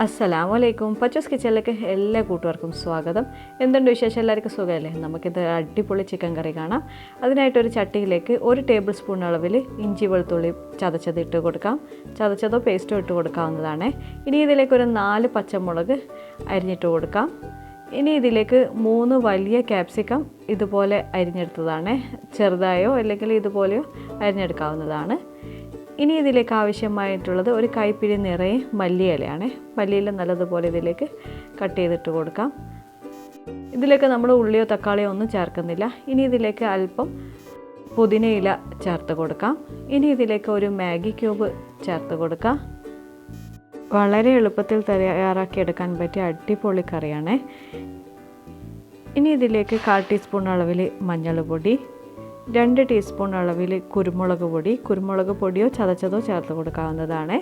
അസ്സലാമു അലൈക്കും പച്ചസ് കിച്ചണിലേക്ക് എല്ലാ കൂട്ടുകാർക്കും സ്വാഗതം. എന്തുണ്ട് വിശേഷം? എല്ലാവർക്കും സുഖമല്ലേ? നമുക്കിത് അടിപൊളി ചിക്കൻ കറി കാണാം. അതിനായിട്ടൊരു ചട്ടിയിലേക്ക് ഒരു ടേബിൾ സ്പൂൺ അളവിൽ ഇഞ്ചി വെളുത്തുള്ളി ചതച്ചത് ഇട്ട് കൊടുക്കാം. ചതച്ചതോ പേസ്റ്റോ ഇട്ട് കൊടുക്കാവുന്നതാണ്. ഇനി ഇതിലേക്ക് ഒരു നാല് പച്ചമുളക് അരിഞ്ഞിട്ട് കൊടുക്കാം. ഇനി ഇതിലേക്ക് മൂന്ന് വലിയ ക്യാപ്സിക്കം ഇതുപോലെ അരിഞ്ഞെടുത്തതാണ്. ചെറുതായോ അല്ലെങ്കിൽ ഇതുപോലെയോ അരിഞ്ഞെടുക്കാവുന്നതാണ്. ഇനി ഇതിലേക്ക് ആവശ്യമായിട്ടുള്ളത് ഒരു കൈപ്പിടി നിറയെ മല്ലിയിലയാണ്. മല്ലിയില നല്ലതുപോലെ ഇതിലേക്ക് കട്ട് ചെയ്തിട്ട് കൊടുക്കാം. ഇതിലേക്ക് നമ്മൾ ഉള്ളിയോ തക്കാളിയോ ഒന്നും ചേർക്കുന്നില്ല. ഇനി ഇതിലേക്ക് അല്പം പുതിനയില ചേർത്ത് കൊടുക്കാം. ഇനി ഇതിലേക്ക് ഒരു മാഗി ക്യൂബ് ചേർത്ത് കൊടുക്കാം. വളരെ എളുപ്പത്തിൽ തയ്യാറാക്കി എടുക്കാൻ പറ്റിയ അടിപൊളി കറിയാണ്. ഇനി ഇതിലേക്ക് കാൽ ടീസ്പൂൺ അളവിൽ മഞ്ഞൾപ്പൊടി രണ്ട് ടീസ്പൂൺ അളവിൽ കുരുമുളക് പൊടി കുരുമുളക് പൊടിയോ ചതച്ചതോ ചേർത്ത് കൊടുക്കാവുന്നതാണ്.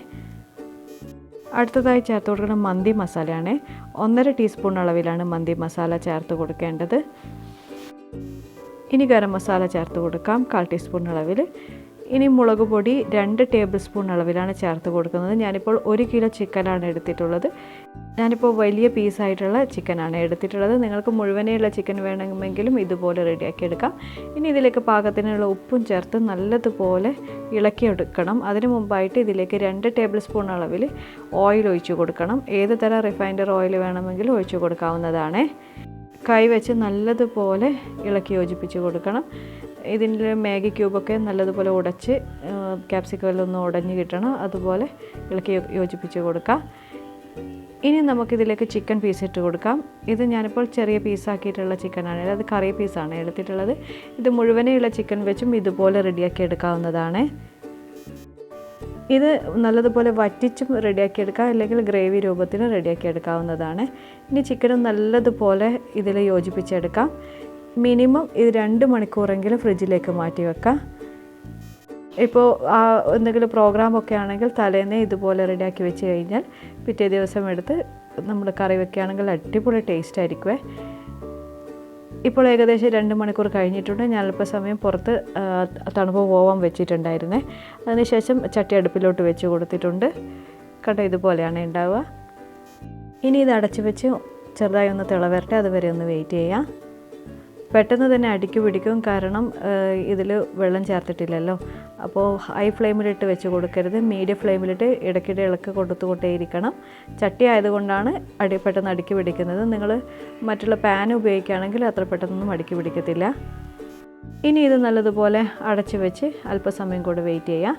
അടുത്തതായി ചേർത്ത് കൊടുക്കുന്ന മന്തി മസാലയാണ്. ഒന്നര ടീസ്പൂൺ അളവിലാണ് മന്തി മസാല ചേർത്ത് കൊടുക്കേണ്ടത്. ഇനി ഗരം മസാല ചേർത്ത് കൊടുക്കാം കാൽ ടീസ്പൂൺ അളവിൽ. ഇനി മുളക് പൊടി രണ്ട് ടേബിൾ സ്പൂൺ അളവിലാണ് ചേർത്ത് കൊടുക്കുന്നത്. ഞാനിപ്പോൾ ഒരു കിലോ ചിക്കനാണ് എടുത്തിട്ടുള്ളത്. ഞാനിപ്പോൾ വലിയ പീസായിട്ടുള്ള ചിക്കനാണ് എടുത്തിട്ടുള്ളത്. നിങ്ങൾക്ക് മുഴുവനെയുള്ള ചിക്കൻ വേണമെങ്കിലും ഇതുപോലെ റെഡിയാക്കി എടുക്കാം. ഇനി ഇതിലേക്ക് പാകത്തിനുള്ള ഉപ്പും ചേർത്ത് നല്ലതുപോലെ ഇളക്കിയെടുക്കണം. അതിനു മുമ്പായിട്ട് ഇതിലേക്ക് രണ്ട് ടേബിൾ സ്പൂൺ അളവിൽ ഓയിൽ ഒഴിച്ചു കൊടുക്കണം. ഏത് തരം റിഫൈൻഡർ ഓയിൽ വേണമെങ്കിലും ഒഴിച്ചു കൊടുക്കാവുന്നതാണ്. കൈവച്ച് നല്ലതുപോലെ ഇളക്കി യോജിപ്പിച്ച് കൊടുക്കണം. ഇതിന്റെ മാഗി ക്യൂബൊക്കെ നല്ലതുപോലെ ഉടച്ച് ക്യാപ്സിക്കലൊന്ന് ഉടഞ്ഞ് കിട്ടണം. അതുപോലെ ഇളക്കി യോജിപ്പിച്ച് കൊടുക്കാം. ഇനി നമുക്കിതിലേക്ക് ചിക്കൻ പീസ് ഇട്ട് കൊടുക്കാം. ഇത് ഞാനിപ്പോൾ ചെറിയ പീസാക്കിയിട്ടുള്ള ചിക്കനാണ് അത് കറി പീസാണ് എടുത്തിട്ടുള്ളത്. ഇത് മുഴുവനെയുള്ള ചിക്കൻ വെച്ചും ഇതുപോലെ റെഡിയാക്കി എടുക്കാവുന്നതാണ്. ഇത് നല്ലതുപോലെ വറ്റിച്ചും റെഡിയാക്കി എടുക്കാം. അല്ലെങ്കിൽ ഗ്രേവി രൂപത്തിനും റെഡിയാക്കി എടുക്കാവുന്നതാണ്. ഇനി ചിക്കനും നല്ലതുപോലെ ഇതിൽ യോജിപ്പിച്ചെടുക്കാം മിനിമം ഇത് രണ്ട് മണിക്കൂറെങ്കിലും ഫ്രിഡ്ജിലേക്ക് മാറ്റി വെക്കാം. ഇപ്പോൾ ആ എന്തെങ്കിലും പ്രോഗ്രാമൊക്കെ ആണെങ്കിൽ തലേന്നേ ഇതുപോലെ റെഡിയാക്കി വെച്ച് കഴിഞ്ഞാൽ പിറ്റേ ദിവസം എടുത്ത് നമ്മൾ കറി വെക്കുകയാണെങ്കിൽ അടിപൊളി ടേസ്റ്റ് ആയിരിക്കുമേ ഇപ്പോൾ ഏകദേശം രണ്ട് മണിക്കൂർ കഴിഞ്ഞിട്ടുണ്ട്. ഞാൻ അല്പസമയം പുറത്ത് തണുപ്പ് പോവാൻ വെച്ചിട്ടുണ്ടായിരുന്നേ. അതിനുശേഷം ചട്ടി അടുപ്പിലോട്ട് വെച്ച് കൊടുത്തിട്ടുണ്ട്. കണ്ട ഇതുപോലെയാണ് ഉണ്ടാവുക. ഇനി ഇത് അടച്ചു വെച്ച് ചെറുതായി ഒന്ന് തിളവരട്ടെ. അതുവരെ ഒന്ന് വെയിറ്റ് ചെയ്യാം. പെട്ടെന്ന് തന്നെ അടുക്കി പിടിക്കും. കാരണം ഇതിൽ വെള്ളം ചേർത്തിട്ടില്ലല്ലോ. അപ്പോൾ ഹൈ ഫ്ലെയിമിലിട്ട് വെച്ച് കൊടുക്കരുത്. മീഡിയം ഫ്ലെയിമിലിട്ട് ഇടയ്ക്കിടെ ഇളക്ക് കൊടുത്തുകൊണ്ടേയിരിക്കണം. ചട്ടി ആയതുകൊണ്ടാണ് അടി പെട്ടെന്ന് അടുക്കി പിടിക്കുന്നത്. നിങ്ങൾ മറ്റുള്ള പാൻ ഉപയോഗിക്കുകയാണെങ്കിൽ അത്ര പെട്ടെന്നൊന്നും അടുക്കി പിടിക്കത്തില്ല. ഇനി ഇത് നല്ലതുപോലെ അടച്ച് വെച്ച് അല്പസമയം കൂടെ വെയിറ്റ് ചെയ്യാം.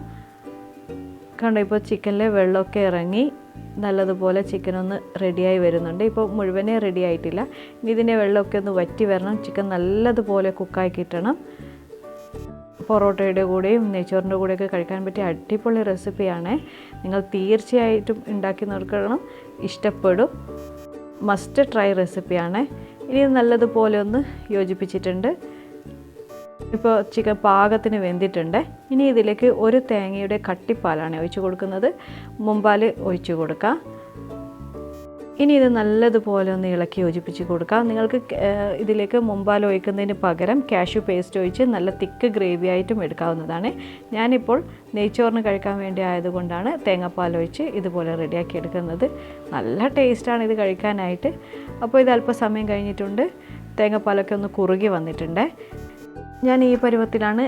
കണ്ടോ ഇപ്പോൾ ചിക്കനിലെ വെള്ളമൊക്കെ ഇറങ്ങി. നല്ലതുപോലെ ചിക്കൻ ഒന്ന് റെഡിയായി വരുന്നുണ്ട്. ഇപ്പോൾ മുഴുവനേ റെഡി ആയിട്ടില്ല. ഇനി ഇതിന്റെ വെള്ളമൊക്കെ ഒന്ന് വറ്റി വരണം. ചിക്കൻ നല്ലതുപോലെ കുക്കായി കിട്ടണം. പൊറോട്ടയുടെ കൂടെയും നെയ്ച്ചോറിന്റെ കൂടെയൊക്കെ കഴിക്കാൻ പറ്റിയ അടിപൊളി റെസിപ്പിയാണ് നിങ്ങൾ തീർച്ചയായിട്ടും ഉണ്ടാക്കി നോക്കണം. ഇഷ്ടപ്പെടും. മസ്റ്റ് ട്രൈ റെസിപ്പിയാണ് ഇനി നല്ലതുപോലെ ഒന്ന് യോജിപ്പിച്ചിട്ടുണ്ട്. ഇപ്പോൾ ചിക്കൻ പാകത്തിന് വെന്തിട്ടുണ്ട്. ഇനി ഇതിലേക്ക് ഒരു തേങ്ങയുടെ കട്ടിപ്പാലാണ് ഒഴിച്ചു കൊടുക്കുന്നത്. മുമ്പാൽ ഒഴിച്ചു കൊടുക്കാം. ഇനി ഇത് നല്ലതുപോലെ ഒന്ന് ഇളക്കി യോജിപ്പിച്ച് കൊടുക്കാം. നിങ്ങൾക്ക് ഇതിലേക്ക് മുമ്പാൽ ഒഴിക്കുന്നതിന് പകരം കാഷ്യൂ പേസ്റ്റ് ഒഴിച്ച് നല്ല തിക്ക് ഗ്രേവി ആയിട്ടും എടുക്കാവുന്നതാണ്. ഞാനിപ്പോൾ നെയ്ച്ചോറിന് കഴിക്കാൻ വേണ്ടി ആയതുകൊണ്ടാണ് തേങ്ങാപ്പാൽ ഒഴിച്ച് ഇതുപോലെ റെഡിയാക്കി എടുക്കുന്നത്. നല്ല ടേസ്റ്റാണ് ഇത് കഴിക്കാനായിട്ട്. അപ്പോൾ ഇത് അല്പസമയം കഴിഞ്ഞിട്ടുണ്ട്. തേങ്ങാപ്പാലൊക്കെ ഒന്ന് കുറുകി വന്നിട്ടുണ്ട്. ഞാൻ ഈ പരുവത്തിലാണ്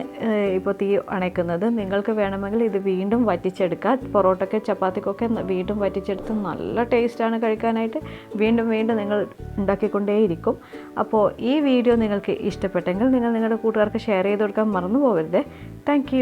ഇപ്പോൾ തീ അണയ്ക്കുന്നത്. നിങ്ങൾക്ക് വേണമെങ്കിൽ ഇത് വീണ്ടും വറ്റിച്ചെടുക്കാം. പൊറോട്ടയ്ക്ക് ചപ്പാത്തിക്കൊക്കെ വീണ്ടും വറ്റിച്ചെടുത്ത് നല്ല ടേസ്റ്റാണ് കഴിക്കാനായിട്ട്. വീണ്ടും വീണ്ടും നിങ്ങൾ ഉണ്ടാക്കിക്കൊണ്ടേയിരിക്കും. അപ്പോൾ ഈ വീഡിയോ നിങ്ങൾക്ക് ഇഷ്ടപ്പെട്ടെങ്കിൽ നിങ്ങൾ നിങ്ങളുടെ കൂട്ടുകാർക്ക് ഷെയർ ചെയ്ത് കൊടുക്കാൻ മറന്നു പോകരുത്. താങ്ക്